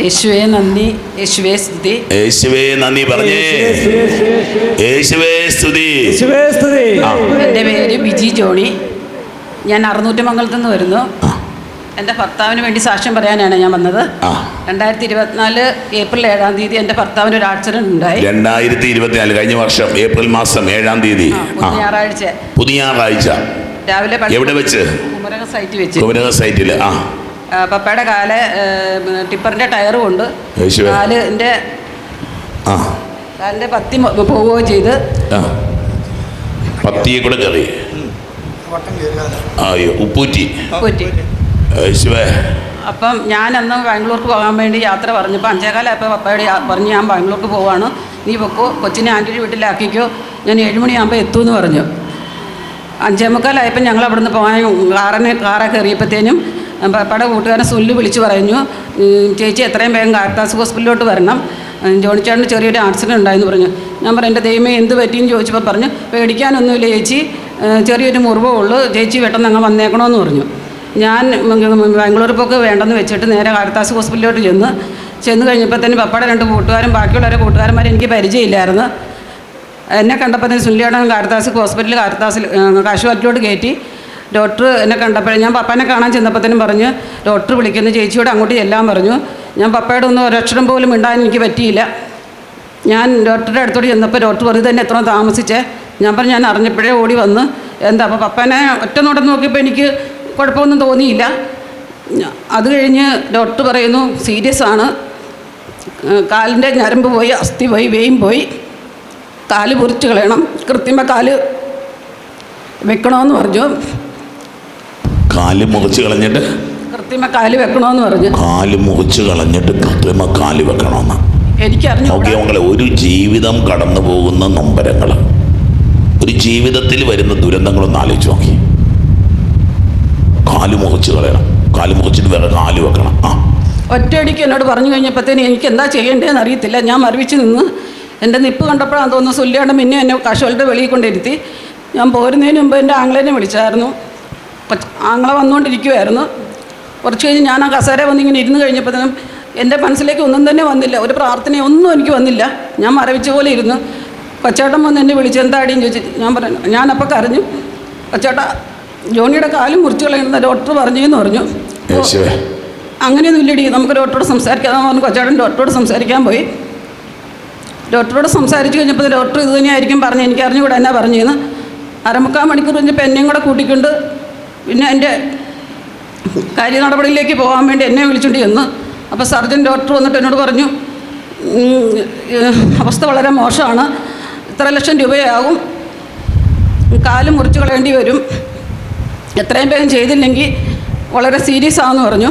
യേശുവേ നന്ദി. യേശുവേ സ്തുതി. യേശുവേ നന്ദി പറഞ്ഞേ. യേശുവേ സ്തുതി. യേശുവേ സ്തുതി. ആ. എന്റെ പേര് ബിജി ജോണി. ഞാൻ അറുന്നൂറ്റമംഗലത്തു നിന്ന് വരുന്നു. എന്റെ ഭർത്താവിന് വേണ്ടി സാക്ഷ്യം പറയാനാണ് ഞാൻ വന്നത്. ആ. രണ്ടായിരത്തി ഇരുപത്തിനാല് ഏപ്രിൽ ഏഴാം തീയതി എന്റെ ഭർത്താവിന് ഒരു ആക്സിഡന്റ് ഉണ്ടായി. രണ്ടായിരത്തി ഇരുപത്തിനാല് കഴിഞ്ഞ വർഷം ഏപ്രിൽ മാസം ഏഴാം തീയതി. ഞായറാഴ്ച പുതിയ ഞായറാഴ്ച രാവിലെ എവിടെ വെച്ച്? കുമരക സൈറ്റിൽ വെച്ച്. കുമരക സൈറ്റിൽ ആ, പപ്പയുടെ കാൽ ടിപ്പറിന്റെ ടയറും ഉണ്ട്. കാലിന്റെ കാലിന്റെ കാലിന്റെ പത്തി പോവുകയും ചെയ്ത്. പത്തിയെ കൂടെ കയറി. അയ്യോ ഉപ്പൂറ്റി. പറ്റി അപ്പം ഞാൻ അന്ന് ബാംഗ്ലൂർക്ക് പോകാൻ വേണ്ടി യാത്ര പറഞ്ഞപ്പോൾ അഞ്ചേകാലപ്പോൾ പപ്പയോട് പറഞ്ഞു ഞാൻ ബാംഗ്ലൂർക്ക് പോവാണ്. നീ പൊക്കോ കൊച്ചിനെ ആന്റിയുടെ വീട്ടിലാക്കിക്കോ. ഞാൻ ഏഴുമണിയാകുമ്പോൾ എത്തുമെന്ന് പറഞ്ഞു. അഞ്ചേ മുക്കാലായപ്പോൾ ഞങ്ങൾ അവിടുന്ന് പോകാൻ കാറിന് കാറെ കയറിയപ്പോഴത്തേനും പപ്പയുടെ കൂട്ടുകാരൻ സുല്ല് വിളിച്ചു പറഞ്ഞു "ഉം, ചേച്ചി എത്രയും വേഗം കാർത്താസ് ഹോസ്പിറ്റലിലോട്ട് വരണം. ജോണിച്ചേട്ടന് ചെറിയൊരു ആക്സിഡന്റ് ഉണ്ടായെന്ന് പറഞ്ഞു. ഞാൻ പറഞ്ഞു എന്റെ ദൈവമേ എന്ത് പറ്റിയെന്ന് ചോദിച്ചപ്പോൾ പറഞ്ഞു പേടിക്കാനൊന്നുമില്ല ചേച്ചി ചെറിയൊരു മുറിവേ ഉള്ളൂ ചേച്ചി പെട്ടെന്ന് അങ്ങ് വന്നേക്കണമെന്ന് പറഞ്ഞു. ഞാൻ ബാംഗ്ലൂർ പോക്ക് വേണ്ടെന്ന് വെച്ചിട്ട് നേരെ കാർത്താസ് ഹോസ്പിറ്റലിലോട്ട് ചെന്ന് ചെന്ന് കഴിഞ്ഞപ്പോൾ തന്നെ പപ്പയുടെ രണ്ട് കൂട്ടുകാരും ബാക്കിയുള്ളവരെ കൂട്ടുകാരന്മാരെ എനിക്ക് പരിചയമില്ലായിരുന്നു. എന്നെ കണ്ടപ്പോൾ തന്നെ സുല്ലിയാടൻ കാരത്താസ് ഹോസ്പിറ്റലിൽ കാരത്താസിൽ കാശുവാറ്റിലോട്ട് കയറ്റി. ഡോക്ടർ എന്നെ കണ്ടപ്പോൾ ഞാൻ പപ്പാനെ കാണാൻ ചെന്നപ്പോഴത്തേനും പറഞ്ഞു ഡോക്ടർ വിളിക്കുന്നു. ചേച്ചിയോട് അങ്ങോട്ട് ചെല്ലാൻ പറഞ്ഞു. ഞാൻ പപ്പയുടെ ഒന്നും ഒരക്ഷരം പോലും മിണ്ടാൻ എനിക്ക് പറ്റിയില്ല. ഞാൻ ഡോക്ടറുടെ അടുത്തോട്ട് ചെന്നപ്പോൾ ഡോക്ടർ പറഞ്ഞു തന്നെ എത്ര താമസിച്ചേ. ഞാൻ പറഞ്ഞു ഞാൻ അറിഞ്ഞപ്പോഴേ ഓടി വന്ന്. എന്താ അപ്പോൾ പപ്പനെ ഒറ്റ നോട്ടം നോക്കിയപ്പോൾ എനിക്ക് കുഴപ്പമൊന്നും തോന്നിയില്ല. അത് കഴിഞ്ഞ് ഡോക്ടർ പറയുന്നു സീരിയസ് ആണ്. കാലിന്റെ ഞരമ്പ് പോയി അസ്ഥി പോയി വെയും പോയി. കാൽ പൊറിച്ച് കളയണം. കൃത്രിമ കാൽ വെക്കണമെന്ന് പറഞ്ഞു. കാൽ മുറിച്ച് കളഞ്ഞിട്ട് കൃത്രിമ കാൽ വെക്കണമെന്ന് പറഞ്ഞു. കാൽ മുറിച്ച് കളഞ്ഞിട്ട് കൃത്രിമ കാൽ വെക്കണമെന്ന് എനിക്കറിഞ്ഞു മക്കളെ ഒരു ജീവിതം കടന്നു പോകുന്ന നൊമ്പരങ്ങൾ ഒരു ജീവിതത്തിൽ വരുന്ന ദുരന്തങ്ങളൊന്ന് ആലോചിച്ച് നോക്കി. കാൽ മുറിച്ച് കളയണം. കാൽ മുറിച്ചിട്ട് വേറെ കാൽ വെക്കണം. ആ. ഒറ്റയടിക്ക് എന്നോട് പറഞ്ഞു കഴിഞ്ഞപ്പോഴത്തേന് എനിക്ക് എന്താ ചെയ്യേണ്ടതെന്ന് അറിയത്തില്ല. ഞാൻ മറിവിച്ച് നിന്ന് എന്റെ നിപ്പ് കണ്ടപ്പോഴാണ് തോന്നുന്നു സുല്യാണ്ട് പിന്നെ എന്നെ കശുവളുടെ വെളിയിൽ കൊണ്ടിരുത്തി ഞാൻ പോരുന്നതിന് മുമ്പ് എന്റെ ആംഗ്ലേനെ വിളിച്ചായിരുന്നു. ആങ്ങളെ വന്നുകൊണ്ടിരിക്കുമായിരുന്നു കുറച്ച് കഴിഞ്ഞ് ഞാൻ ആ കസേര വന്നിങ്ങനെ ഇരുന്ന് കഴിഞ്ഞപ്പോഴത്തേനും എന്റെ മനസ്സിലേക്ക് ഒന്നും തന്നെ വന്നില്ല. ഒരു പ്രാർത്ഥനയൊന്നും എനിക്ക് വന്നില്ല. ഞാൻ മരവിച്ച പോലെ ഇരുന്നു. കൊച്ചേട്ടൻ വന്ന് എന്നെ വിളിച്ച് എന്താടിയും ചോദിച്ചു ഞാൻ പറഞ്ഞു. ഞാനപ്പോൾ കരഞ്ഞു. കൊച്ചേട്ടാ ജോണിയുടെ കാലും മുറിച്ച് കളയുന്ന ഡോക്ടർ പറഞ്ഞു എന്ന് പറഞ്ഞു. അങ്ങനെയൊന്നും ഇല്ലടി നമുക്ക് ഡോക്ടറോട് സംസാരിക്കാമെന്ന് പറഞ്ഞു കൊച്ചേട്ടൻ ഡോക്ടറോട് സംസാരിക്കാൻ പോയി. ഡോക്ടറോട് സംസാരിച്ച് കഴിഞ്ഞപ്പോൾ ഡോക്ടർ ഇത് തന്നെയായിരിക്കും പറഞ്ഞു എനിക്ക് അറിഞ്ഞുകൂടെ എന്നാ പറഞ്ഞതെന്ന് അരമുക്കാൽ മണിക്കൂർ കഴിഞ്ഞപ്പോൾ എന്നെയും കൂടെ കൂട്ടിക്കൊണ്ട് പിന്നെ എന്റെ കാര്യ നടപടിയിലേക്ക് പോകാൻ വേണ്ടി എന്നെ വിളിച്ചുകൊണ്ട് ചെന്ന് അപ്പോൾ സർജൻ ഡോക്ടർ വന്നിട്ട് എന്നോട് പറഞ്ഞു അവസ്ഥ വളരെ മോശമാണ്. ഇത്ര ലക്ഷം രൂപയാകും. കാൽ മുറിച്ച് കളയേണ്ടി വരും. എത്രയും വേഗം ചെയ്തില്ലെങ്കിൽ വളരെ സീരിയസ് ആണെന്ന് പറഞ്ഞു.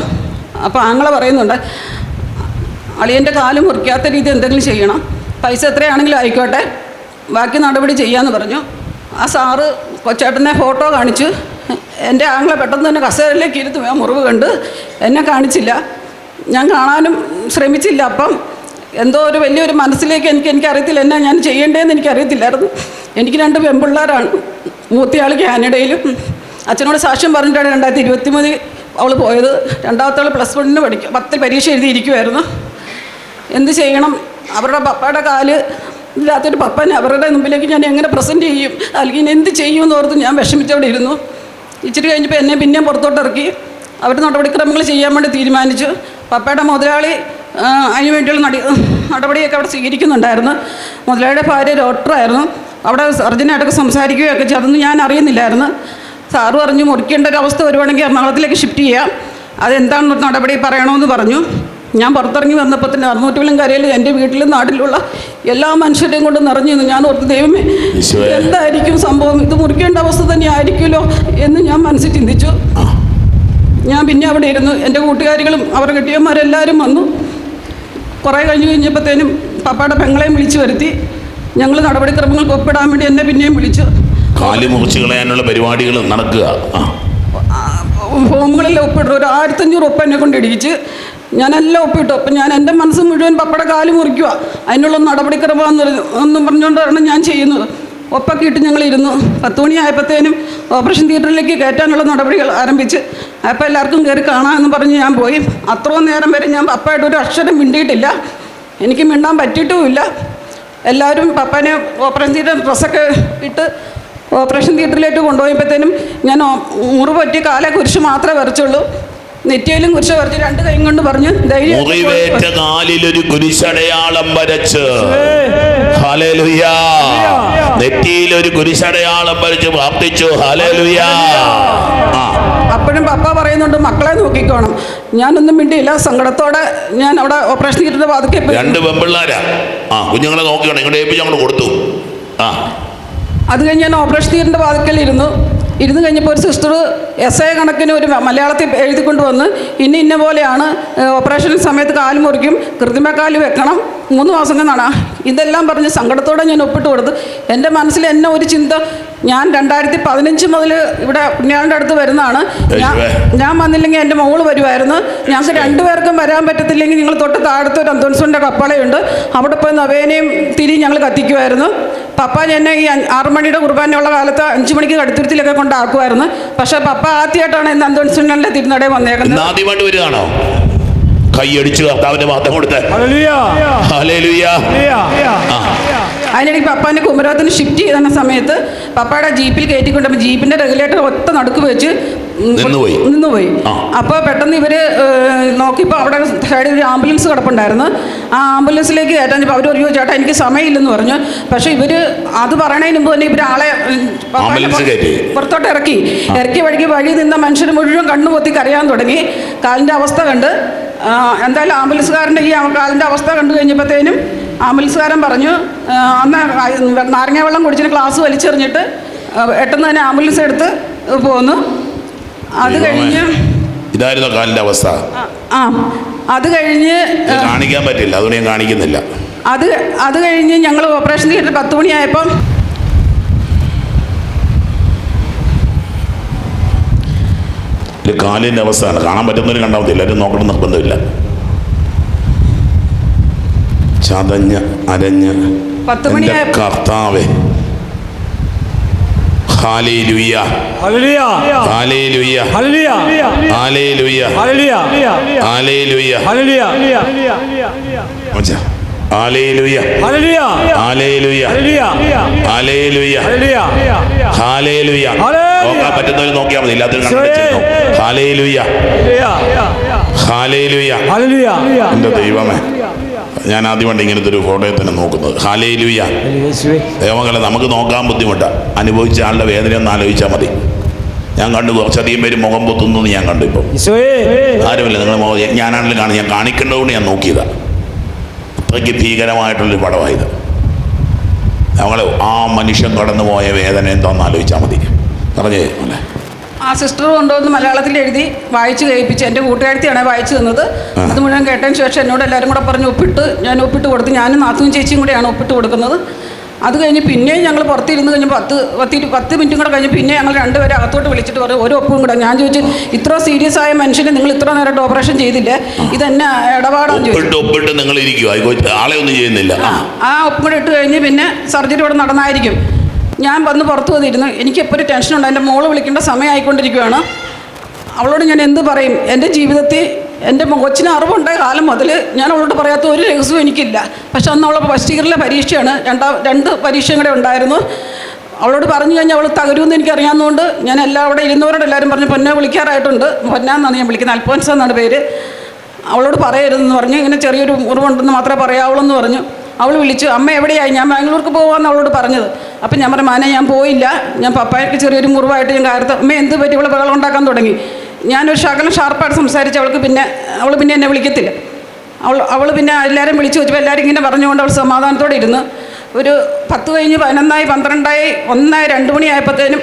അപ്പോൾ ആങ്ങളെ പറയുന്നുണ്ട് അളിയന്റെ കാൽ മുറിക്കാത്ത രീതി എന്തെങ്കിലും ചെയ്യണം. പൈസ എത്രയാണെങ്കിലും ആയിക്കോട്ടെ. ബാക്കി നടപടി ചെയ്യാമെന്ന് പറഞ്ഞു. ആ സാറ് കൊച്ചേട്ടനെ ഫോട്ടോ കാണിച്ചു എന്റെ ആങ്ങളെ പെട്ടെന്ന് തന്നെ കസേരയിലേക്ക് ഇരുത്തു. ആ മുറിവ് കണ്ട് എന്നെ കാണിച്ചില്ല. ഞാൻ കാണാനും ശ്രമിച്ചില്ല. അപ്പം എന്തോ ഒരു വലിയൊരു മനസ്സിലേക്ക് എനിക്ക് എനിക്കറിയത്തില്ല. എന്നാ ഞാൻ ചെയ്യേണ്ടതെന്ന് എനിക്കറിയത്തില്ലായിരുന്നു. എനിക്ക് രണ്ട് പെൺപിള്ളേരാണ്. മൂത്തയാൾ കാനഡയിലും അച്ഛനോട് സാക്ഷ്യം പറഞ്ഞിട്ടാണ് രണ്ടായിരത്തി ഇരുപത്തി മൂന്നിൽ അവൾ പോയത്. രണ്ടാമത്തെ ആൾ പ്ലസ് വണ്ണിന് പഠിക്കും പത്ത് പരീക്ഷ എഴുതിയിരിക്കുമായിരുന്നു എന്ത് ചെയ്യണം? അവരുടെ പപ്പയുടെ കാൽ ഇല്ലാത്തൊരു പപ്പനെ അവരുടെ മുമ്പിലേക്ക് ഞാൻ എങ്ങനെ പ്രസന്റ് ചെയ്യും? അല്ലെങ്കിൽ എന്ത് ചെയ്യുമെന്ന് ഓർത്ത് ഞാൻ വിഷമിച്ചവിടെ ഇരുന്നു. ഇച്ചിരി കഴിഞ്ഞപ്പോൾ എന്നെ പിന്നെയും പുറത്തോട്ട് ഇറക്കി അവർ നടപടിക്രമങ്ങൾ ചെയ്യാൻ വേണ്ടി തീരുമാനിച്ചു. പപ്പയുടെ മുതലാളി അതിന് വേണ്ടിയുള്ള നടി നടപടിയൊക്കെ അവിടെ സ്വീകരിക്കുന്നുണ്ടായിരുന്നു. മുതലാളിയുടെ ഭാര്യ ഡോക്ടറായിരുന്നു അവിടെ സർജനായിട്ടൊക്കെ സംസാരിക്കുകയൊക്കെ ചെയ്തു. അതൊന്നും ഞാൻ അറിയുന്നില്ലായിരുന്നു. സാറ് പറഞ്ഞു മുറിക്കേണ്ട ഒരു അവസ്ഥ വരുവാണെങ്കിൽ എറണാകുളത്തിലേക്ക് ഷിഫ്റ്റ് ചെയ്യാം. അതെന്താണെന്ന് നടപടി പറയണമെന്ന് പറഞ്ഞു. ഞാൻ പുറത്തിറങ്ങി വന്നപ്പോൾ തന്നെ അറുന്നൂറ്റിലും കരയിൽ എന്റെ വീട്ടിലും നാട്ടിലുള്ള എല്ലാ മനുഷ്യരെയും കൊണ്ട് നിറഞ്ഞു നിന്നു. ഞാൻ ഓർത്ത് ദൈവമേ എന്തായിരിക്കും സംഭവം? ഇത് മുറിക്കേണ്ട അവസ്ഥ തന്നെ ആയിരിക്കുമല്ലോ എന്ന് ഞാൻ മനസ്സിൽ ചിന്തിച്ചു. ഞാൻ പിന്നെ അവിടെ ഇരുന്നു. എന്റെ കൂട്ടുകാരികളും അവരുടെ കെട്ടിയന്മാരെല്ലാവരും വന്നു. കുറേ കഴിഞ്ഞ് കഴിഞ്ഞപ്പോഴത്തേനും പപ്പയുടെ പെങ്ങളെയും വിളിച്ചു വരുത്തി. ഞങ്ങൾ നടപടിക്രമങ്ങൾക്ക് ഒപ്പിടാൻ വേണ്ടി എന്നെ പിന്നെയും വിളിച്ചു. കാൽ മുറിച്ച് കളയാനുള്ള പരിപാടികൾ നടക്കുക. ഹോമുകളിൽ ഒപ്പിടും ഒരു ആയിരത്തഞ്ഞൂറ് ഒപ്പ് എന്നെ കൊണ്ട് ഇടിയിച്ച് ഞാനെല്ലാം ഒപ്പിട്ടു. അപ്പം ഞാൻ എന്റെ മനസ്സ് മുഴുവൻ പപ്പയുടെ കാൽ മുറിക്കുക അതിനുള്ള നടപടിക്രമം ഒന്നും പറഞ്ഞുകൊണ്ടാണ് ഞാൻ ചെയ്യുന്നത്. ഒപ്പൊക്കെ ഇട്ട് ഞങ്ങൾ ഇരുന്നു. പത്ത് മണിയായപ്പോഴത്തേനും ഓപ്പറേഷൻ തിയേറ്ററിലേക്ക് കയറ്റാനുള്ള നടപടികൾ ആരംഭിച്ച്. അപ്പം എല്ലാവർക്കും കയറി കാണാമെന്ന് പറഞ്ഞ് ഞാൻ പോയി. അത്രയും നേരം വരെ ഞാൻ പപ്പയായിട്ട് ഒരു അക്ഷരം മിണ്ടിയിട്ടില്ല. എനിക്ക് മിണ്ടാൻ പറ്റിയിട്ടുമില്ല. എല്ലാവരും പപ്പാനെ ഓപ്പറേഷൻ തിയേറ്റർ ഡ്രസ്സൊക്കെ ഇട്ട് ഓപ്പറേഷൻ തിയേറ്ററിലേക്ക് കൊണ്ടുപോയപ്പോഴത്തേനും ഞാൻ മുറിവ് കാലെ കുരിശ് മാത്രമേ വരച്ചുള്ളൂ. നെറ്റിയിലും കുരിശ വരച്ച് രണ്ട് കൈയും കൊണ്ട് പറഞ്ഞു മുറിവേറ്റ കാലിലൊരു കുരിശടയാളം വരച്ച്. നെറ്റിയിലൊരു നെറ്റിയിൽ ഒരു കുരിശടയാളം വരച്ച് പ്രാർത്ഥിച്ചു. ഹലലുയാ അപ്പോഴും പപ്പ പറയുന്നുണ്ട് മക്കളെ നോക്കിക്കോണം. ഞാനൊന്നും മിണ്ടിയില്ല. സങ്കടത്തോടെ ഞാൻ അവിടെ ഓപ്പറേഷൻ തിയേറ്ററിന്റെ വാതിക്കെ രണ്ട് പെമ്പിള്ളാരാ? ആ കുഞ്ഞുങ്ങളെ നോക്കിയാണ് ഇങ്ങോട്ട് ഏൽപ്പിച്ച് അങ്ങോട്ട് കൊടുത്തു. ആ. അത് കഴിഞ്ഞ് ഞാൻ ഓപ്പറേഷൻ തിയേറ്ററിന്റെ വാതിക്കൽ ഇരുന്നു കഴിഞ്ഞപ്പോൾ ഒരു സിസ്റ്റർ എസ് എ കണക്കിന് ഒരു മലയാളത്തിൽ എഴുതിക്കൊണ്ട് വന്ന് ഇന്ന ഇന്ന പോലെയാണ് ഓപ്പറേഷൻ സമയത്ത് കാൽ മുറിക്കും കൃത്രിമക്കാൽ വെക്കണം മൂന്ന് മാസം കൊണ്ടാണ്. ഇതെല്ലാം പറഞ്ഞ് സങ്കടത്തോടെ ഞാൻ ഒപ്പിട്ട് കൊടുത്ത്. എന്റെ മനസ്സിൽ എന്നെ ഒരു ചിന്ത ഞാൻ രണ്ടായിരത്തി പതിനഞ്ച് മുതൽ ഇവിടെ പുണ്യാളിന്റെ അടുത്ത് വരുന്നതാണ്. ഞാൻ വന്നില്ലെങ്കിൽ എന്റെ മോൾ വരുമായിരുന്നു ഞങ്ങൾക്ക് രണ്ടുപേർക്കും വരാൻ പറ്റത്തില്ലെങ്കിൽ നിങ്ങൾ തൊട്ട് താഴത്തെ ഒരു അന്തോൺസുവിന്റെ കപ്പളയുണ്ട്. അവിടെ പോയി നവേനയും തിരി ഞങ്ങൾ കത്തിക്കുമായിരുന്നു പപ്പ എന്നെ ഈ ആറുമണിയുടെ ആറ് മണിയുടെ കുർബാനയുള്ള കാലത്ത് അഞ്ചു മണിക്ക് കടുത്തുരുത്തിലൊക്കെ കൊണ്ടാക്കുമായിരുന്നു പക്ഷേ പപ്പ ആദ്യമായിട്ടാണ് ഇന്ന് അന്തോൺസുവിന്റെ തിരുനടയിൽ വന്നേക്കുന്നത്. ആദ്യമായിട്ട് വരികയാണോ? കൈയടിച്ച് കർത്താവിന്റെ മാത്രം കൊടുത്ത്. അതിനിടയ്ക്ക് പപ്പാന്റെ കുമരകത്തിന് ഷിഫ്റ്റ് ചെയ്യുന്ന സമയത്ത് പപ്പയുടെ ജീപ്പിൽ കയറ്റിക്കൊണ്ടപ്പോൾ ജീപ്പിന്റെ റെഗുലേറ്റർ ഒറ്റ നടുക്ക് വെച്ച് നിന്നുപോയി. നിന്നുപോയി. അപ്പോൾ പെട്ടെന്ന് ഇവർ നോക്കിയപ്പോൾ അവിടെ സൈഡിൽ ഒരു ആംബുലൻസ് കിടപ്പുണ്ടായിരുന്നു. ആ ആംബുലൻസിലേക്ക് കയറ്റാൻ അവർ ഒരു ചേട്ടാ എനിക്ക് സമയമില്ലെന്ന് പറഞ്ഞു. പക്ഷേ ഇവർ അത് പറയണതിന് മുമ്പ് തന്നെ ഇവരാളെ ആളെ ആംബുലൻസ് കയറ്റി. പുറത്തോട്ട് ഇറക്കി. ഇറക്കി വഴിക്ക് വഴി നിന്ന മനുഷ്യർ മുഴുവൻ കണ്ണു പൊത്തി കരയാൻ തുടങ്ങി. കാലിന്റെ അവസ്ഥ കണ്ട് എന്തായാലും ആംബുലൻസുകാരന്റെ ഈ കാലിന്റെ അവസ്ഥ കണ്ടു കഴിഞ്ഞപ്പോഴത്തേനും ആംബുലൻസുകാരൻ പറഞ്ഞു അന്ന് നാരങ്ങ വെള്ളം കുടിച്ചിട്ട് ക്ലാസ് വലിച്ചെറിഞ്ഞിട്ട് പെട്ടെന്ന് തന്നെ ആംബുലൻസ് എടുത്ത് പോന്നു. അത് കഴിഞ്ഞ് ഇതായിരുന്നു കാലിന്റെ അവസ്ഥ? ആ, ആ അത് കഴിഞ്ഞ് കാണിക്കാൻ പറ്റില്ല അതുകൊണ്ട് ഞാൻ കാണിക്കുന്നില്ല. അത് അത് കഴിഞ്ഞ് ഞങ്ങൾ ഓപ്പറേഷൻ തിയേറ്റർ പത്ത് മണിയായപ്പം ഇത് കാലിന്റെ അവസ്ഥയാണ് കാണാൻ പറ്റുന്നവർ കണ്ടാൽ മതി എല്ലാവരും നോക്കണം നിർബന്ധമില്ല ചതഞ്ഞ് അരഞ്ഞ് എന്റെ കർത്താവേ ഹാലേലുയ്യ നോക്കാൻ പറ്റുന്നവർ നോക്കിയാൽ മതി. ഇല്ലാത്തവർ ഈശോയേ. Hallelujah hallelujah Hallelujah. ദൈവമേ. ഞാൻ ആദ്യമായിട്ട് ഇങ്ങനത്തെ ഒരു ഫോട്ടോയിൽ തന്നെ നോക്കുന്നത് ഹാലേലുയ്യ ദൈവങ്ങളെ നമുക്ക് നോക്കാൻ ബുദ്ധിമുട്ടാണ് അനുഭവിച്ച ആളുടെ വേദന ഒന്ന് ആലോചിച്ചാൽ മതി. ഞാൻ കണ്ടു കുറച്ചധികം പേര് മുഖം പൊത്തുന്നു ഞാൻ കണ്ടു ഇപ്പം. ആരുമില്ല. നിങ്ങൾ ഞാനാണെങ്കിലും കാണും ഞാൻ കാണിക്കേണ്ടതുകൊണ്ട് ഞാൻ നോക്കിയതാണ് അത്രയ്ക്ക് ഭീകരമായിട്ടുള്ളൊരു പടമായത്. ഞങ്ങൾ ആ മനുഷ്യൻ കടന്നു പോയ വേദന എന്താണെന്ന് ആലോചിച്ചാൽ മതി. പറഞ്ഞേ മോനെ. ആ സിസ്റ്റർ കൊണ്ടുവന്ന് മലയാളത്തിൽ എഴുതി വായിച്ചു കേൾപ്പിച്ച് എന്റെ കൂട്ടുകാരത്തിയാണ് വായിച്ചു തന്നത്. അത് മുഴുവൻ കേട്ടതിന് ശേഷം എന്നോട് എല്ലാവരും കൂടെ പറഞ്ഞ് ഒപ്പിട്ട് ഞാൻ ഒപ്പിട്ട് കൊടുത്തു ഞാനും നാത്തും ചേച്ചിയും കൂടെയാണ് ഒപ്പിട്ട് കൊടുക്കുന്നത്. അത് കഴിഞ്ഞ് പിന്നെയും ഞങ്ങൾ പുറത്തിരുന്ന് കഴിഞ്ഞ് പത്ത് പത്തി പത്ത് മിനിറ്റും കൂടെ കഴിഞ്ഞ് പിന്നെ ഞങ്ങൾ രണ്ടുപേരെ അകത്തോട്ട് വിളിച്ചിട്ട് പറഞ്ഞു ഒരു ഒപ്പും കൂടെ. ഞാൻ ചോദിച്ചു ഇത്ര സീരിയസ് ആയ മനുഷ്യനെ നിങ്ങൾ ഇത്ര നേരമായിട്ട് ഓപ്പറേഷൻ ചെയ്തില്ലേ? ഇതെന്നെ ഇടപാടാണ് ചോദിച്ചു. നിങ്ങൾ ആളെ ഒന്നും ചെയ്യുന്നില്ല. ആ ഒപ്പും കൂടെ ഇട്ട് കഴിഞ്ഞ് പിന്നെ സർജറി ഇവിടെ നടന്നായിരിക്കും. ഞാൻ വന്ന് പുറത്ത് വന്നിരുന്നു. എനിക്ക് എപ്പോഴും ടെൻഷനുണ്ട്. എന്റെ മോൾ വിളിക്കേണ്ട സമയമായിക്കൊണ്ടിരിക്കുകയാണ് അവളോട് ഞാൻ എന്ത് പറയും? എന്റെ ജീവിതത്തിൽ എന്റെ കൊച്ചിന് അറിവുണ്ടായ കാലം മുതൽ ഞാൻ അവളോട് പറയാത്ത ഒരു രഹസ്യവും എനിക്കില്ല. പക്ഷെ അന്ന് അവളെ ഫസ്റ്റ് ഇയറിലെ പരീക്ഷയാണ്. രണ്ടാം രണ്ട് പരീക്ഷയും കൂടെ ഉണ്ടായിരുന്നു. അവളോട് പറഞ്ഞു കഴിഞ്ഞാൽ അവൾ തകരുമെന്ന് എനിക്കറിയാവുന്നതുകൊണ്ട് ഞാൻ എല്ലാം അവിടെ ഇരുന്നവരോട് എല്ലാവരും പറഞ്ഞു പൊന്നെ വിളിക്കാറായിട്ടുണ്ട്. പൊന്നാന്നാണ് ഞാൻ വിളിക്കുന്നത്. അൽഫോൻസ് എന്നാണ് പേര്. അവളോട് പറയരുതെന്ന് പറഞ്ഞു. ഇങ്ങനെ ചെറിയൊരു മുറിവുണ്ടെന്ന് മാത്രമേ പറയാവുള്ളൂ എന്ന് പറഞ്ഞു. അവൾ വിളിച്ചു അമ്മ എവിടെയായി? ഞാൻ ബാംഗ്ലൂർക്ക് പോകാമെന്ന് അവളോട് പറഞ്ഞത്. അപ്പം ഞാൻ പറഞ്ഞു മാനെ ഞാൻ പോയില്ല. ഞാൻ പപ്പായ്ക്ക് ചെറിയൊരു മുറിവായിട്ട് ഞാൻ കാരത്ത് അമ്മ എന്ത് പറ്റി? ഇവളെ ബഹളം ഉണ്ടാക്കാൻ തുടങ്ങി. ഞാനൊരു ശകലം ഷാർപ്പായിട്ട് സംസാരിച്ച്. അവൾക്ക് പിന്നെ അവൾ പിന്നെ എന്നെ വിളിക്കത്തില്ല. അവൾ അവൾ പിന്നെ എല്ലാവരും വിളിച്ചു വെച്ചപ്പോൾ എല്ലാവരും ഇങ്ങനെ പറഞ്ഞുകൊണ്ട് അവൾ സമാധാനത്തോടെ ഇരുന്ന്. ഒരു പത്ത് കഴിഞ്ഞ് പതിനൊന്നായി പന്ത്രണ്ടായി ഒന്നായി രണ്ട് മണിയായപ്പോഴത്തേനും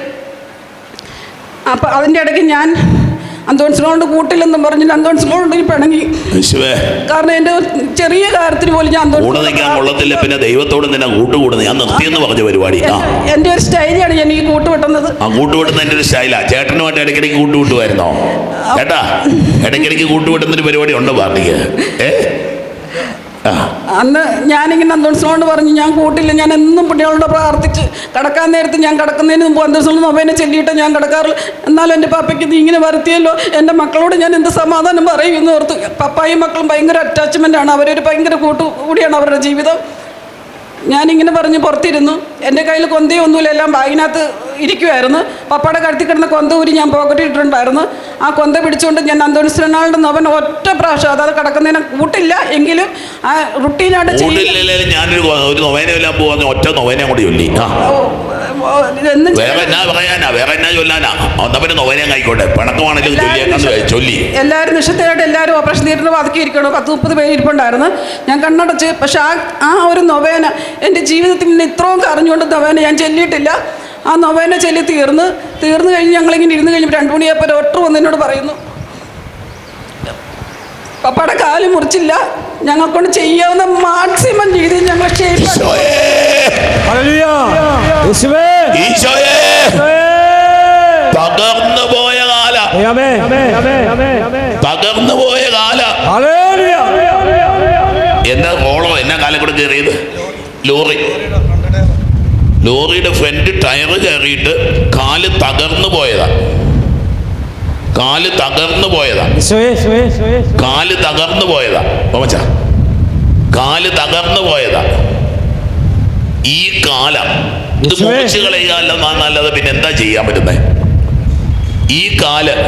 അപ്പം അതിന്റെ ഇടയ്ക്ക് ഞാൻ അന്തോൺസിനോട് കൂട്ടില്ലെന്നും പറഞ്ഞിട്ട് അന്തോൺസിനോട് പിണങ്ങി. കാരണം എന്റെ ചെറിയ കാര്യത്തിന് പോലും ഞാൻ കൂടെ അന്തോൺസിനോട് നിൽക്കാൻ കൊള്ളത്തില്ല പിന്നെ ദൈവത്തോട് നിന്നെ കൂട്ടുകൂടുന്നത്. ഞാൻ നിർത്തിയെന്ന് പറഞ്ഞ പരിപാടി. എന്റെ ഒരു സ്റ്റൈലാണ് ഞാൻ ഈ കൂട്ടുവിട്ടുന്നത് ആ കൂട്ടുവിട്ടുന്ന എന്റെ ഒരു സ്റ്റൈലാ. ചേട്ടനുമായിട്ട് ഇടയ്ക്കിടയ്ക്ക് കൂട്ടുവിട്ടുമായിരുന്നോ ചേട്ടാ ഇടയ്ക്കിടയ്ക്ക് കൂട്ടുവിട്ടുന്നൊരു പരിപാടി ഉണ്ടോ പാർട്ടിക്ക്? ഏ? അന്ന് ഞാനിങ്ങനെ അന്തോണിസിനോട് പറഞ്ഞു ഞാൻ കൂട്ടില്ല ഞാൻ എന്നും പുണ്യങ്ങളോട് പ്രാർത്ഥിച്ച് കിടക്കാൻ നേരത്ത് ഞാൻ കിടക്കുന്നതിന് മുമ്പ് അന്തോൺസിനോട് നൊവേനെ ചെല്ലിയിട്ട് ഞാൻ കിടക്കാറില്ല. എന്നാലും എന്റെ പാപ്പയ്ക്ക് നീ ഇങ്ങനെ വരുത്തിയല്ലോ. എന്റെ മക്കളോട് ഞാൻ എന്ത് സമാധാനം പറയും എന്ന് ഓർത്ത് പപ്പായും മക്കളും ഭയങ്കര അറ്റാച്ച്മെന്റ് ആണ്. അവരൊരു ഭയങ്കര കൂട്ടുകൂടിയാണ് അവരുടെ ജീവിതം. ഞാനിങ്ങനെ പറഞ്ഞ് പുറത്തിരുന്നു. എന്റെ കയ്യിൽ കൊന്തയൊന്നുമില്ല. എല്ലാം ബാഗിനകത്ത് ഇരിക്കുമായിരുന്നു പപ്പയുടെ കഴുത്തി കിടന്ന കൊന്ത ഊരി ഞാൻ പോക്കറ്റ് ഇട്ടിട്ടുണ്ടായിരുന്നു. ആ കൊന്ത പിടിച്ചുകൊണ്ട് ഞാൻ അന്തോണിസ്റ്റിനാളുടെ നവൻ ഒറ്റ പ്രാവശ്യം അതായത് കിടക്കുന്നതിനെ കൂട്ടില്ല എങ്കിലും ആ റുട്ടീനായിട്ട് ഞാനൊരു ഒരു ഒറ്റ നൊവേനയും കൂടി എന്നും വേറെ എന്നാ പറയാനാ? വേറെ എന്നാ ചൊല്ലാനാ? ഒന്നവന് നൊവേനയും ആയിക്കോട്ടെ. പിണക്കമാണെങ്കിലും ചൊല്ലിയേക്കാന്ന് ചൊല്ലി. എല്ലാവരും നിശ്ചയമായിട്ട് എല്ലാവരും ഓപ്പറേഷൻ തിയേറ്ററിൽ പതുക്കി ഇരിക്കണോ പത്ത് മുപ്പത് പേര് ഇരിപ്പുണ്ടായിരുന്നു. ഞാൻ കണ്ണടച്ച്. പക്ഷെ ആ ആ ഒരു നൊവേന എന്റെ ജീവിതത്തിൽ നിന്ന് ഇത്രയും കറിഞ്ഞുകൊണ്ട് നൊവേന ഞാൻ ചെല്ലിയിട്ടില്ല. ആ നൊവേന ചെല്ലി തീർന്ന്. തീർന്നു കഴിഞ്ഞ് ഞങ്ങളിങ്ങനെ ഇരുന്ന് കഴിഞ്ഞപ്പോൾ രണ്ട് മണിയായപ്പോൾ ഡോക്ടർ വന്ന് എന്നോട് പറയുന്നു. പപ്പയുടെ കാൽ മുറിച്ചില്ല. ഞങ്ങൾക്കൊണ്ട് ചെയ്യാവുന്ന മാക്സിമം രീതിയിൽ ഞങ്ങൾ ഷേപ്പ് ഈശോയേ. തകർന്നു പോയ കാല. തകർന്നു പോയ കാല. ഹല്ലേലൂയ എന്റെ റോളോ എന്നാ കാലം കൂടെ കയറിയത്? ലോറി. ലോറിയുടെ ഫ്രണ്ട് ടയർ കയറിയിട്ട് കാൽ തകർന്നു പോയതാ. കാൽ തകർന്നു പോയതാ. കാൽ തകർന്നു പോയതാ. ഓമച്ച കാൽ തകർന്നു പോയതാ. ഈ കാലം ഇത്. മുറിച്ച് കളയുകയല്ല നല്ലത് പിന്നെ എന്താ ചെയ്യാൻ പറ്റുന്നത് ഈ കാലം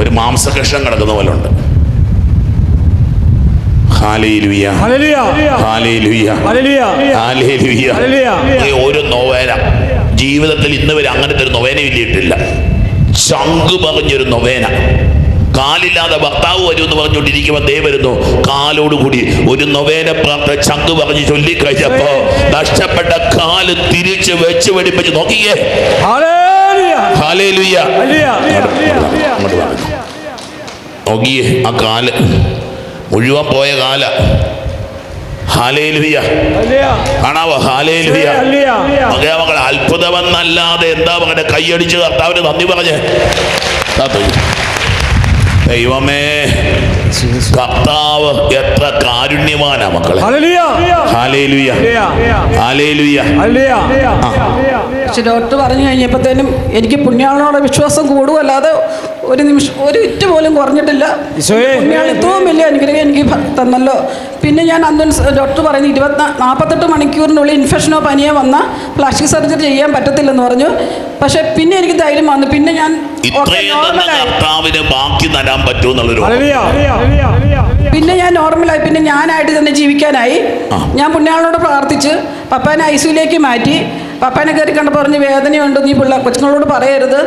ഒരു മാംസകഷ്ണം കിടക്കുന്ന പോലെ ഉണ്ട് ഒരു നൊവേന. ജീവിതത്തിൽ ഇന്ന് വരെ അങ്ങനത്തെ ഒരു നൊവേന ഇല്ലിട്ടില്ല ചങ്ക് പറഞ്ഞൊരു നൊവേന. കാലില്ലാതെ ഭർത്താവ് വരും എന്ന് പറഞ്ഞുകൊണ്ടിരിക്കുമ്പോൾ ദേ വരുന്നു. കാലോടുകൂടി ഒരു നൊവേന പ്രാർത്ഥന ചങ്ക് പറഞ്ഞ് ചൊല്ലിക്കഴിഞ്ഞപ്പോ നഷ്ടപ്പെട്ട കാൽ തിരിച്ച് വെച്ച് വെടിപ്പിച്ച് നോക്കിയേ. നോക്കിയേ ആ കാൽ. മുഴുവൻ പോയ കാല. കാണാവോ? അത്ഭുതമെന്നല്ലാതെ എന്താ മകനെ കൈയടിച്ച് കർത്താവിന് നന്ദി പറഞ്ഞ്. ദൈവമേ കർത്താവ് എത്ര കാരുണ്യമാനാ മക്കളെ. പക്ഷെ ഡോക്ടർ പറഞ്ഞു കഴിഞ്ഞപ്പോഴത്തേനും എനിക്ക് പുണ്യാളനോട് വിശ്വാസം കൂടുമല്ലാതെ ഒരു നിമിഷം ഒരു ഇറ്റ് പോലും കുറഞ്ഞിട്ടില്ല. ഏറ്റവും വലിയ അനുഗ്രഹം എനിക്ക് തന്നല്ലോ. പിന്നെ ഞാൻ അന്ന് ഡോക്ടർ പറയുന്നു ഇരുപത്തി നാൽപ്പത്തെട്ട് മണിക്കൂറിനുള്ളിൽ ഇൻഫെക്ഷനോ പനിയോ വന്ന പ്ലാസ്റ്റിക് സർജറി ചെയ്യാൻ പറ്റത്തില്ലെന്ന് പറഞ്ഞു. പക്ഷെ പിന്നെ എനിക്ക് ധൈര്യം വന്നു. പിന്നെ ഞാൻ ബാക്കി തരാൻ പറ്റുമെന്നുള്ളൊരു പിന്നെ ഞാൻ നോർമലായി പിന്നെ ഞാനായിട്ട് തന്നെ ജീവിക്കാനായി. ഞാൻ പുണ്യാളിനോട് പ്രാർത്ഥിച്ച് പപ്പാനെ ഐ സിയിലേക്ക് മാറ്റി. പപ്പാനെ കയറി കണ്ടപ്പോൾ പറഞ്ഞ് വേദനയുണ്ട് നീ പിള്ള കൊച്ചുങ്ങളോട് പറയരുത്.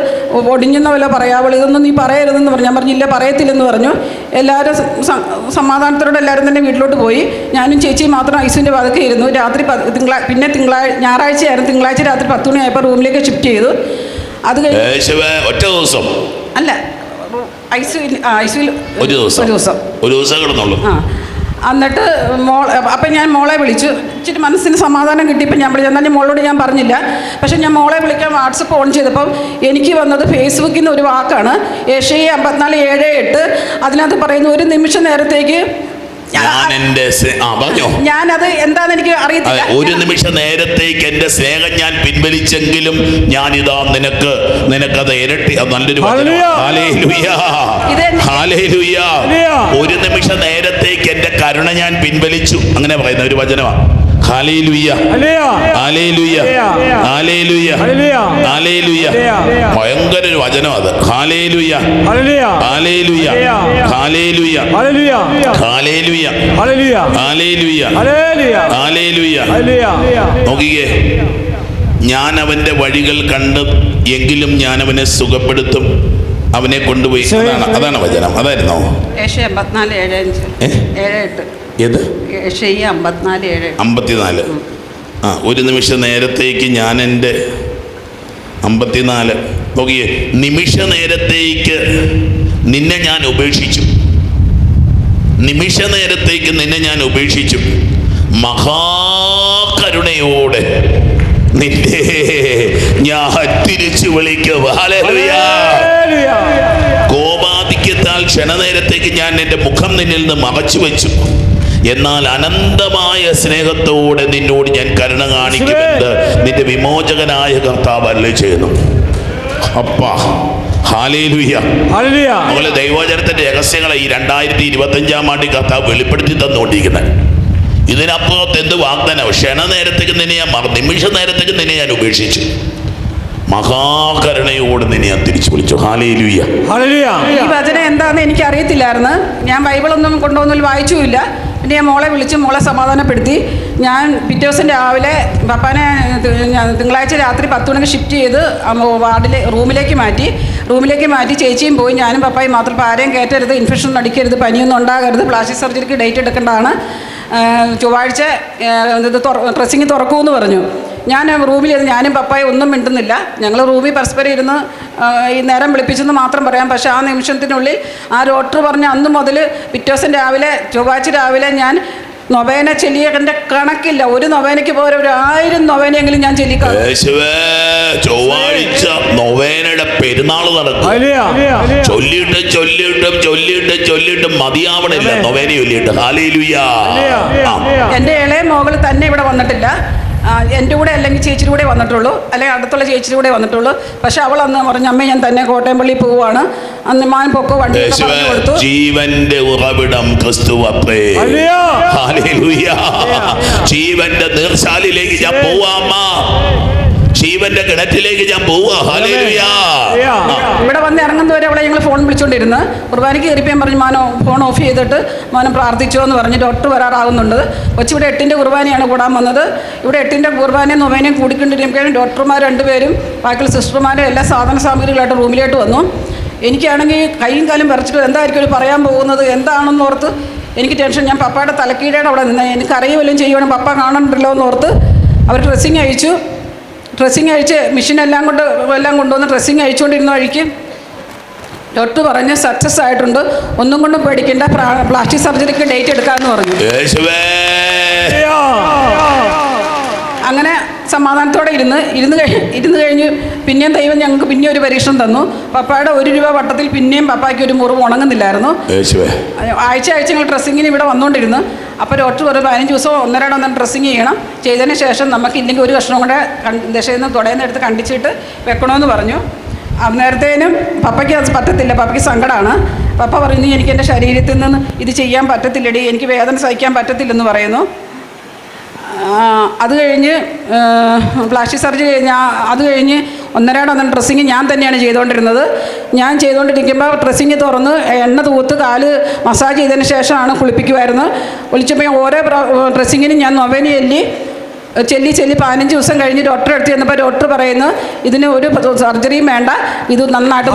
ഒടിഞ്ഞുന്ന വല്ല പറയാവുള്ളൂ ഇതൊന്നും നീ പറയരുതെന്ന് പറഞ്ഞു. ഞാൻ പറഞ്ഞില്ല പറയത്തില്ലെന്ന് പറഞ്ഞു. എല്ലാവരും സമാധാനത്തോടെ എല്ലാവരും തന്നെ വീട്ടിലോട്ട് പോയി. ഞാനും ചേച്ചിയും മാത്രം ഐസിന്റെ സിന്റെ പതുക്കെ ഇരുന്നു. രാത്രി തിങ്കളാ പിന്നെ തിങ്കളാഴ്ച ഞായറാഴ്ചയായിരുന്നു. തിങ്കളാഴ്ച രാത്രി പത്ത് മണിയായപ്പോൾ റൂമിലേക്ക് ഷിഫ്റ്റ് ചെയ്തു. അത് ഒറ്റ ദിവസം. അല്ല ഐ സിയിൽ ഒരു ദിവസം. ഒരു ദിവസം. ഒരു ദിവസം കിടന്നുള്ളൂ. ആ. എന്നിട്ട് മോൾ അപ്പം ഞാൻ മോളെ വിളിച്ചു. ഇച്ചിരി മനസ്സിന് സമാധാനം കിട്ടി കിട്ടിയപ്പോൾ ഞാൻ വിളിച്ചു. എന്നാൽ മോളോട് ഞാൻ പറഞ്ഞില്ല. പക്ഷേ ഞാൻ മോളെ വിളിക്കാൻ വാട്സപ്പ് ഓൺ ചെയ്തപ്പം എനിക്ക് വന്നത് ഫേസ്ബുക്കിൽ നിന്ന് ഒരു വാക്കാണ്. ഏഷ്യ അമ്പത്തിനാല് ഏഴ് എട്ട്. അതിനകത്ത് പറയുന്നു ഒരു നിമിഷ നേരത്തേക്ക് ഞാൻ- ആ പറഞ്ഞോ? ഞാനത് എന്താന്ന് എനിക്ക് അറിയത്തില്ല ഒരു നിമിഷം നേരത്തേക്ക് എന്റെ സ്നേഹം ഞാൻ പിൻവലിച്ചെങ്കിലും ഞാൻ ഇതാ നിനക്ക് നിനക്കത് ഇരട്ടി അത് നല്ലൊരു. ഒരു നിമിഷം നേരത്തേക്ക് എന്റെ കരുണ ഞാൻ പിൻവലിച്ചു. അങ്ങനെ പറയുന്ന ഒരു വചനമാണ് ഭയങ്കര ഒരു വചനം അത് നോക്കിയേ hallelujah. Hallelujah hallelujah hallelujah. Hallelujah. Hallelujah. Hallelujah. നോക്കിക്കേ. ഞാൻ അവന്റെ വഴികൾ കണ്ട് എങ്കിലും ഞാൻ അവനെ സുഖപ്പെടുത്തും. അവനെ കൊണ്ടുപോയി. അതാണ് അതാണ് വചനം. അതായിരുന്നോ? അഞ്ച്? ഏഴ് എട്ട്. ഏത്? അമ്പത്തിനാല് ആ ഒരു നിമിഷ നേരത്തേക്ക് ഞാൻ എന്റെ അമ്പത്തിനാല്. നോക്കിയേ നിമിഷ നേരത്തേക്ക് നിന്നെ ഞാൻ ഉപേക്ഷിച്ചു. നിമിഷ നേരത്തേക്ക് നിന്നെ ഞാൻ ഉപേക്ഷിച്ചു. മഹാകരുണയോടെ നിന്റെ ഞാൻ തിരിച്ചു വിളിക്കും. കോപാധിക്യത്താൽ ക്ഷണനേരത്തേക്ക് ഞാൻ എന്റെ മുഖം നിന്നിൽ നിന്ന് മറച്ചു വെച്ചു. എന്നാൽ അനന്തമായ സ്നേഹത്തോടെ നിന്നോട് ഞാൻ കരുണ കാണിക്കുമെന്ന് നിന്റെ വിമോചകനായ കർത്താവ് അല്ലേ ചെയ്യുന്നു. അപ്പാ. അതുപോലെ ദൈവചനത്തിന്റെ രഹസ്യങ്ങളെ ഈ രണ്ടായിരത്തി ഇരുപത്തി അഞ്ചാം ആണ്ടി കർത്താവ് വെളിപ്പെടുത്തി തന്നുകൊണ്ടിരിക്കുന്നത്. ഇതിനപ്പുറത്ത് എന്ത് വാഗ്ദാനം? ക്ഷണ നേരത്തേക്ക് നിന്നെ ഞാൻ മറ നിമിഷ നേരത്തേക്ക് നിന്നെ ഞാൻ ഉപേക്ഷിച്ചു. മഹാകരുണയോട് നിന്നെ ഞാൻ തിരിച്ചു വിളിച്ചു. ഹാലേലുയ്യ ഈ വചനം എന്താണെന്ന് എനിക്ക് അറിയത്തില്ലായിരുന്നു ഞാൻ ബൈബിളൊന്നും കൊണ്ടുവന്നു വായിച്ചുമില്ല. പിന്നെ ഞാൻ മോളെ വിളിച്ച് മോളെ സമാധാനപ്പെടുത്തി. ഞാൻ പിറ്റേ ദിവസം രാവിലെ പപ്പാനെ തിങ്കളാഴ്ച രാത്രി പത്ത് മണിക്ക് ഷിഫ്റ്റ് ചെയ്ത് വാർഡിലെ റൂമിലേക്ക് മാറ്റി. റൂമിലേക്ക് മാറ്റി ചേച്ചിയും പോയി. ഞാനും പപ്പായും മാത്രം ഇപ്പോൾ ആരെയും കയറ്റരുത് ഇൻഫെക്ഷൻ അടിക്കരുത് പനിയൊന്നും ഉണ്ടാകരുത് പ്ലാസ്റ്റിക് സർജറിക്ക് ഡേറ്റ് എടുക്കേണ്ടതാണ്. ചൊവ്വാഴ്ച ഇത് ഡ്രസ്സിങ് തുറക്കുമെന്ന് പറഞ്ഞു. ഞാൻ റൂമിലിരുന്ന് ഞാനും പപ്പായും ഒന്നും മിണ്ടുന്നില്ല. ഞങ്ങൾ റൂമിൽ പരസ്പരം ഇരുന്ന് ഈ നേരം വിളിപ്പിച്ചെന്ന് മാത്രം പറയാം. പക്ഷേ ആ നിമിഷത്തിനുള്ളിൽ ആ ഡോക്ടർ പറഞ്ഞ അന്ന് മുതൽ പിറ്റേ ദിവസം രാവിലെ ചൊവ്വാഴ്ച രാവിലെ ഞാൻ നൊവേന ചെല്ലിയതിന്റെ കണക്കില്ല. ഒരു നൊവേനയ്ക്ക് പോലെ ഒരു ആയിരം നൊവേനയെങ്കിലും ഞാൻ ചെല്ലിക്കാണും ചൊവ്വാഴ്ച നൊവേനയുടെ പെരുന്നാൾ നടക്കും. ചൊല്ലിയിട്ട് ചൊല്ലിയിട്ടും ചൊല്ലിയിട്ടും ചൊല്ലിയിട്ടും മതിയാവണില്ല. നൊവേന ചൊല്ലിയിട്ട്. ഹാലേലുയ്യ ആ. എന്റെ ഇളയ മോകൾ തന്നെ ഇവിടെ വന്നിട്ടില്ല. എന്റെ കൂടെ അല്ലെങ്കിൽ ചേച്ചിയുടെ കൂടെ വന്നിട്ടുള്ളൂ. അല്ലെങ്കിൽ അടുത്തുള്ള ചേച്ചിയുടെ കൂടെ വന്നിട്ടുള്ളൂ. പക്ഷെ അവൾ അന്ന് പറഞ്ഞു അമ്മ ഞാൻ തന്നെ കോട്ടയം പള്ളി പോവാണ് അന്ന് മാൻ പൊക്കോ വണ്ടി കൊടുത്തു. ജീവന്റെ ഉറവിടം ക്രിസ്തു ഹല്ലേലൂയ. ജീവന്റെ നീർശാലിലേക്ക് ഞാൻ പോവാമ്മ ജീവന്റെ കിണറ്റിലേക്ക് ഞാൻ പോവാ ഇവിടെ വന്ന് ഇറങ്ങുന്നവരെ അവളെ ഞങ്ങൾ ഫോൺ വിളിച്ചുകൊണ്ടിരുന്ന് കുർബാനയ്ക്ക് കയറിപ്പോൻ പറഞ്ഞു മാനോ ഫോൺ ഓഫ് ചെയ്തിട്ട് മാനം പ്രാർത്ഥിച്ചോ എന്ന് പറഞ്ഞ് ഡോക്ടർ വരാറാകുന്നുണ്ട് കൊച്ചിവിടെ എട്ടിന്റെ കുർബാനയാണ് കൂടാൻ വന്നത്. ഇവിടെ എട്ടിന്റെ കുർബാനയും നൊവേനയും കൂടിക്കൊണ്ടിരിക്കുകയാണ് ഡോക്ടർമാർ രണ്ടുപേരും ബാക്കിയുള്ള സിസ്റ്റർമാരും എല്ലാ സാധന സാമഗ്രികളായിട്ട് റൂമിലോട്ട് വന്നു. എനിക്കാണെങ്കിൽ കൈയും കാലും പറിച്ചിട്ട് എന്തായിരിക്കും ഒരു പറയാൻ പോകുന്നത്? എന്താണെന്ന് ഓർത്ത് എനിക്ക് ടെൻഷൻ ഞാൻ പപ്പയുടെ തലക്കീഴയുടെ അവിടെ നിന്ന്. എനിക്ക് അറിയുമല്ലോ ചെയ്യുവാണ് പപ്പ കാണണ്ടല്ലോ എന്ന് ഓർത്ത് അവർ ഡ്രസ്സിങ് അയച്ചു ഡ്രസ്സിങ് അഴിച്ച് മെഷീൻ എല്ലാം കൊണ്ട് എല്ലാം കൊണ്ടുവന്ന് ഡ്രസ്സിങ് അഴിച്ചുകൊണ്ടിരുന്ന വഴിക്ക് ഡോക്ടർ പറഞ്ഞ് സക്സസ് ആയിട്ടുണ്ട്. ഒന്നും കൊണ്ടും പേടിക്കേണ്ട. പ്ലാസ്റ്റിക് സർജറിക്ക് ഡേറ്റ് എടുക്കാമെന്ന് പറഞ്ഞു. അങ്ങനെ സമാധാനത്തോടെ ഇരുന്ന് ഇരുന്ന് കഴി ഇരുന്ന് കഴിഞ്ഞ് പിന്നെയും ദൈവം ഞങ്ങൾക്ക് പിന്നെ ഒരു പരീക്ഷണം തന്നു. പപ്പായുടെ ഒരു രൂപ വട്ടത്തിൽ പിന്നെയും പപ്പായ്ക്ക് ഒരു മുറിവ് ഉണങ്ങുന്നില്ലായിരുന്നു. ആഴ്ച ആഴ്ച ഞങ്ങൾ ഡ്രസ്സിങ്ങിന് ഇവിടെ വന്നുകൊണ്ടിരുന്നു. അപ്പോൾ ഡോക്ടർ ഒരു പതിനഞ്ച് ദിവസം ഒന്നരയുടെ ഒന്നും ഡ്രസ്സിങ് ചെയ്യണം. ചെയ്തതിന് ശേഷം നമുക്ക് ഇല്ലെങ്കിൽ ഒരു കഷ്ണം കൂടെ ദശയിൽ നിന്ന് തുടയുന്ന എടുത്ത് കണ്ടിച്ചിട്ട് വെക്കണമെന്ന് പറഞ്ഞു. അന്നേരത്തേനും പപ്പയ്ക്ക് അത് പറ്റത്തില്ല. പപ്പയ്ക്ക് സങ്കടമാണ് പപ്പ പറയുന്നു എനിക്ക് എന്റെ ശരീരത്തിൽ നിന്ന് ഇത് ചെയ്യാൻ പറ്റത്തില്ലടി. എനിക്ക് വേദന സഹിക്കാൻ പറ്റത്തില്ലെന്ന് പറയുന്നു. അത് കഴിഞ്ഞ് പ്ലാസ്റ്റിക് സർജറി കഴിഞ്ഞ് അത് കഴിഞ്ഞ് ഒന്നരാട് ഒന്നും ഡ്രസ്സിങ് ഞാൻ തന്നെയാണ് ചെയ്തുകൊണ്ടിരുന്നത്. ഞാൻ ചെയ്തുകൊണ്ടിരിക്കുമ്പോൾ ഡ്രസ്സിങ് തുറന്ന് എണ്ണ തൂത്ത് കാൽ മസാജ് ചെയ്തതിന് ശേഷമാണ് കുളിപ്പിക്കുമായിരുന്നു കുളിച്ചപ്പോൾ ഓരോ ഡ്രസ്സിങ്ങിനും ഞാൻ നൊവേന ചെല്ലി ചെല്ലി ചെല്ലി പതിനഞ്ച് ദിവസം കഴിഞ്ഞ് ഡോക്ടർ അടുത്ത് ചെന്നപ്പോൾ ഡോക്ടർ പറയുന്നു ഇതിന് ഒരു സർജറിയും വേണ്ട ഇത് നന്നായിട്ട്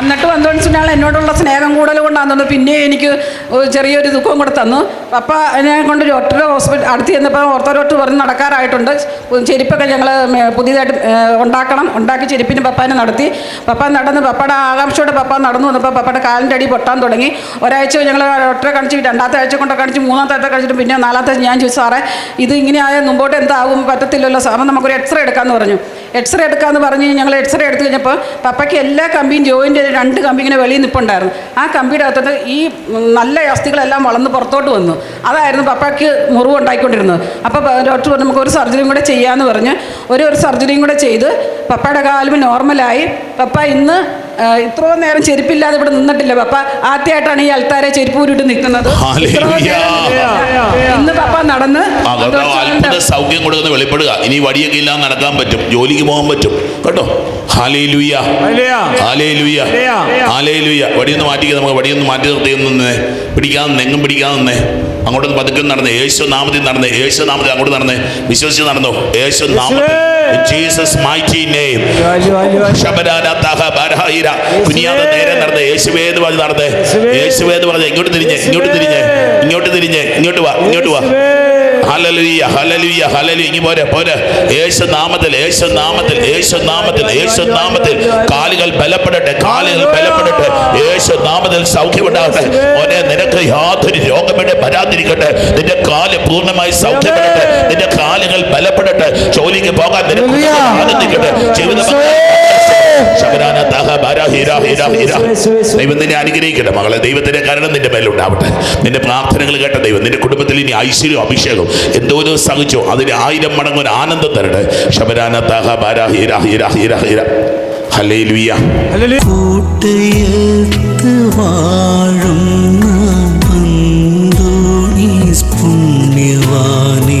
എന്നിട്ടും എന്തുകൊണ്ടെന്ന് വെച്ചാൽ എന്നോടുള്ള സ്നേഹം കൂടുതൽ കൊണ്ടാന്ന് പിന്നെ എനിക്ക് ചെറിയൊരു ദുഃഖം കൂടെ തന്നു. പപ്പ എന്നെ കൊണ്ട് ഡോക്ടറെ ഹോസ്പിറ്റൽ അടുത്ത് ചെന്നപ്പോൾ ഓർത്തോ ഡോക്ടർ പറഞ്ഞ് നടക്കാറായിട്ടുണ്ട്. ചെരുപ്പൊക്കെ ഞങ്ങൾ പുതിയതായിട്ട് ഉണ്ടാക്കണം. ഉണ്ടാക്കി ചെരുപ്പിന് പപ്പാനെ നടത്തി. പപ്പ നടന്ന് പപ്പയുടെ ആകാംക്ഷയോടെ പപ്പ നടന്നു വന്നപ്പോൾ പപ്പയുടെ കാലിന്റെ അടി പൊട്ടാൻ തുടങ്ങി. ഒരാഴ്ച ഞങ്ങൾ ഡോക്ടറെ കാണിച്ച് രണ്ടാമത്തെ ആഴ്ച കൊണ്ട് കാണിച്ച് മൂന്നാമത്തെ ആഴ്ച കാണിച്ചിട്ട് പിന്നെ നാലാമത്തെ ഞാൻ ചോദിച്ചു സാറേ ഇത് ഇങ്ങനെ ആയാൽ മുമ്പോട്ട് എന്താകും പറ്റത്തില്ലല്ലോ സാറിന് നമുക്കൊരു എക്സ്റേ എടുക്കാമെന്ന് പറഞ്ഞു. എക്സ്റേ എടുക്കാമെന്ന് പറഞ്ഞ് ഞങ്ങൾ എക്സ്റേ എടുത്തു കഴിഞ്ഞപ്പോൾ പപ്പയ്ക്ക് എല്ലാ കമ്പിയും ജോയിന്റെ രണ്ട് കമ്പി ഇങ്ങനെ വെളിയിൽ നിൽപ്പുണ്ടായിരുന്നു ആ കമ്പിയുടെ അകത്തോട്ട് ഈ നല്ല അസ്ഥികളെല്ലാം വളർന്ന് പുറത്തോട്ട് വന്നു. അതായിരുന്നു പപ്പയ്ക്ക് മുറിവ് ഉണ്ടായിക്കൊണ്ടിരുന്നത്. അപ്പോൾ ഡോക്ടർ പറഞ്ഞു നമുക്ക് ഒരു സർജറിയും കൂടെ ചെയ്യാമെന്ന് പറഞ്ഞ് ഒരു ഒരു സർജറിയും കൂടെ ചെയ്ത് പപ്പയുടെ കാലും നോർമലായി. പപ്പ ഇന്ന് ഇത്രയും നേരം ചെരുപ്പില്ലാതെ ഇവിടെ നിന്നിട്ടില്ല. പപ്പ ആദ്യമായിട്ടാണ് ഈ അൽത്താരെ ചെരുപ്പ് ഊരിട്ട് നിൽക്കുന്നത് ഇന്ന് പപ്പ നടന്ന് സൗഖ്യം കൊടുക്കുന്ന വെളിപ്പെടുക. ഇനി വടിയൊക്കെ ഇല്ലാതെ നടക്കാൻ പറ്റും. ജോലിക്ക് പോകാൻ പറ്റും. കേട്ടോ? ഹാലേ ലുയ്യ Hallelujah. ഹാലേ ലുയ്യ Hallelujah. ഹാലേ ലുയ്യ വടിയൊന്ന് മാറ്റിക്കുക നമുക്ക് വടിയൊന്ന് മാറ്റി നിർത്തി നിന്നേ. പിടിക്കാതെ നെങ്ങും പിടിക്കാതെ നിന്നേ. അങ്ങോട്ടൊന്ന് പതുക്കെ നടന്നേ. യേശു നാമത്തിൽ നടന്നേ. യേശു നാമത്തിൽ അങ്ങോട്ട് നടന്നേ. വിശ്വസിച്ച് നടന്നോ? യേശു നാമത്തിൽ. ജീസസ് മൈറ്റി നെയിം കുനിയാതെ നേരെ നടന്നേ. യേശുവേ എന്ന് പറഞ്ഞ് നടന്നേ. യേശുവേ. എന്ന് പറഞ്ഞ് ഇങ്ങോട്ട് തിരിഞ്ഞേ ഇങ്ങോട്ട് തിരിഞ്ഞേ ഇങ്ങോട്ട് തിരിഞ്ഞേ ഇങ്ങോട്ട് വാ ഇങ്ങോട്ട് വാ. ഹലലുയ്യ ഹലലുയ്യ ഹലലു ഇനി പോരെ പോരെ. യേശു നാമത്തിൽ യേശു നാമത്തിൽ യേശു നാമത്തിൽ യേശു നാമത്തിൽ കാലുകൾ ബലപ്പെടട്ടെ കാലുകൾ ബലപ്പെടട്ടെ. യേശു നാമത്തിൽ സൗഖ്യമുണ്ടാകട്ടെ. മോനെ നിനക്ക് യാതൊരു രോഗമെടെ വരാതിരിക്കട്ടെ. നിന്റെ കാൽ പൂർണമായി സൗഖ്യപ്പെടട്ടെ. നിന്റെ കാലുകൾ ബലപ്പെടട്ടെ. ജോലിക്ക് പോകാൻ നിനക്ക് ആനന്ദിക്കട്ടെ ജീവിതം ദൈവം നിന്നെ അനുഗ്രഹിക്കട്ടെ മകളെ. ദൈവത്തിന്റെ കരണം നിന്റെ മേലുണ്ടാവട്ടെ. നിന്റെ പ്രാർത്ഥനകൾ കേട്ട ദൈവം നിന്റെ കുടുംബത്തിൽ ഇനി ഐശ്വര്യവും അഭിഷേകവും എന്തോരോ സഹിച്ചോ. അതിന് ആയിരം മടങ്ങ് ഒരു ആനന്ദം തരട്ടെ. ശബരാന തഹ ബര ഹീര ഹീര ഹീര ഹീര. ഹല്ലേലൂയ. കൂട്ടയത്ത് അന്തോണീസ് പുണ്യവാനെ